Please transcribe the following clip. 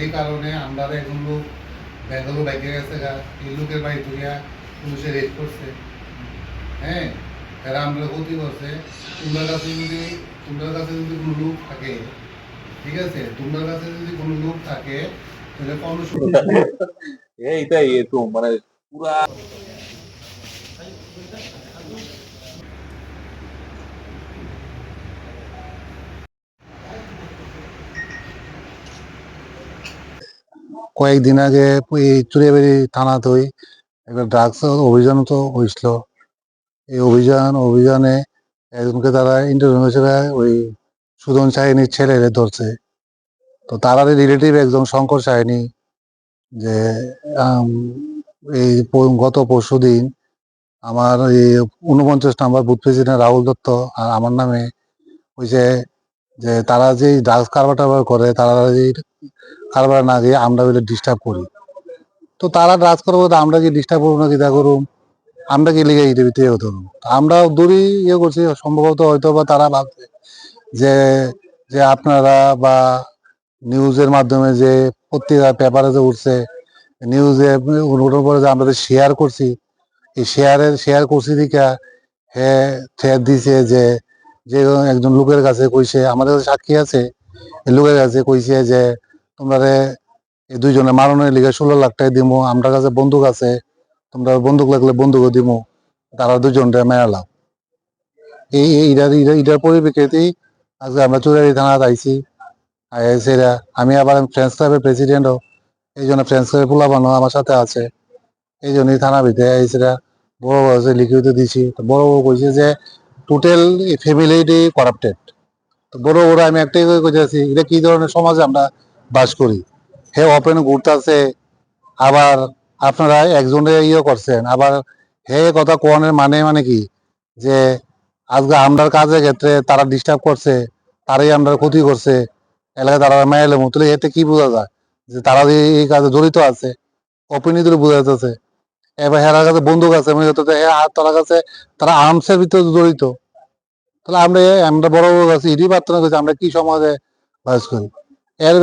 এই কারণে আমরা এখন লোক ব্যাঙ্গালোর বাইকে গেছে, গা, এই লোকের বাড়ি তুলিয়া পুলিশে রেড করছে। হ্যাঁ এরা আমরা ক্ষতি করছে। তোমার কাছে যদি, তোমার কাছে যদি কোনো লোক থাকে, ঠিক আছে? তোমার কাছে যদি কোনো লোক থাকে, তাহলে কর্মসূচি এইটাই এরকম মানে পুরা কয়েকদিন আগে এই চুরিয়াবাড়ি থানাতে একটা ড্রাগস অভিযান তো হয়েছিল। এই অভিযান, অভিযানে একজনকে তারা ইন্টারভিউ ওই সুদন সাহিনীর ছেলেরে ধরছে। তো তারারই রিলেটিভ একজন শঙ্কর সাহিনী যে এই গত পরশু দিন আমার এই উনপঞ্চাশ number booth president Rahul Dutta আর আমার নামে ওই যে যে তারা যে ড্রাগস কারবার টারবার করে, তারা যে কারবার না গিয়ে আমরা বলে ডিস্টার্ব করি। তো তারা ড্রাগস করব আমরা কি ডিস্টার্ব করব না কি তা করুম আমরা কি লিগে এটা ভিতরে হতো আমরা দূরই ইয়ে করছি, সম্ভবত হয়তো বা তারা ভাবছে যে যে আপনারা বা নিউজের মাধ্যমে যে পত্রিকা পেপারে যে উঠছে নিউজে ওঠার পরে যে আমরা শেয়ার করছি, এই শেয়ারের শেয়ার করছি দিকা হ্যাঁ দিছে যে যে একজন লোকের কাছে কইছে, আমাদের সাক্ষী আছে লোকের কাছে কইছে যে, তোমরা দুইজনে মারণের লিগে ষোলো লাখ টাকা দিমু আমরা কাছে বন্দুক আছে, তোমরা বন্দুক লাগলে বন্দুকও দিমু, তারা দুজনটা মেরালাম এই পরিপ্রেক্ষিতেই আজকে আমরা চুরারি থানাত আইছি। সেরা আমি আবার ফ্রেন্ডস ক্লাবের প্রেসিডেন্টও এই জন্য ফ্রেন্ডস ক্লাবের পোলাবানো আমার সাথে আছে। এই জন্যই থানা ভিতরে আইসিরা বড় বড় লিখিত দিছি বড় বড় কইছে যে টোটাল ফ্যামিলিটি করাপ্টেড তো বড় বড় আমি একটাই করে কইতেছি এটা কি ধরনের সমাজে আমরা বাস করি? হে ওপেন ঘুরতেছে, আবার আপনারা একজনে ইয়ে করছেন, আবার হে কথা কোয়ানের মানে মানে কি? যে আজকে আমরার কাজের ক্ষেত্রে তারা ডিস্টার্ব করছে, তারাই আমরা ক্ষতি করছে, এলাকায় তারা মেয়েলে মতো এতে কি বোঝা যায়? যে তারা যে এই কাজে জড়িত আছে অপিনি দিলে বোঝা যাচ্ছে। এবার হেরার কাছে বন্দুক আছে, মনে হে তারা কাছে, তারা আর্মসের ভিতরে জড়িত। তাহলে আমরা আমরা বড় বড় আছি ইডি প্রার্থনা করছি, আমরা কি সমাজে বাস করি? এর